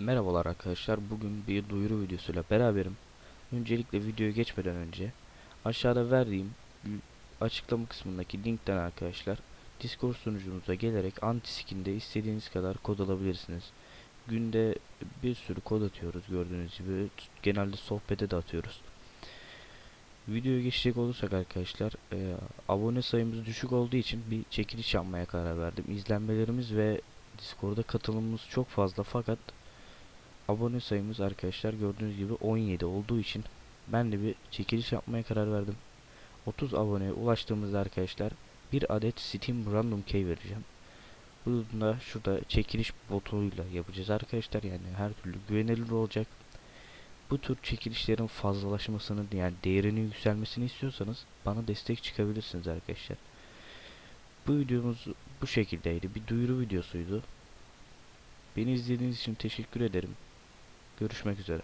Merhabalar arkadaşlar. Bugün bir duyuru videosuyla beraberim. Öncelikle videoya geçmeden önce aşağıda verdiğim açıklama kısmındaki linkten arkadaşlar Discord sunucumuza gelerek anti-skin'de istediğiniz kadar kod alabilirsiniz. Günde bir sürü kod atıyoruz gördüğünüz gibi. Genelde sohbete de atıyoruz. Videoya geçecek olursak arkadaşlar e, abone sayımız düşük olduğu için bir çekiliş yapmaya karar verdim. İzlenmelerimiz ve Discord'a katılımımız çok fazla fakat abone sayımız arkadaşlar gördüğünüz gibi 17 olduğu için ben de bir çekiliş yapmaya karar verdim. 30 aboneye ulaştığımızda arkadaşlar bir adet Steam Random Key vereceğim. Bunu da şurada çekiliş botuyla yapacağız arkadaşlar yani her türlü güvenilir olacak. Bu tür çekilişlerin fazlalaşmasını yani değerinin yükselmesini istiyorsanız bana destek çıkabilirsiniz arkadaşlar. Bu videomuz bu şekildeydi. Bir duyuru videosuydu. Beni izlediğiniz için teşekkür ederim. Görüşmek üzere.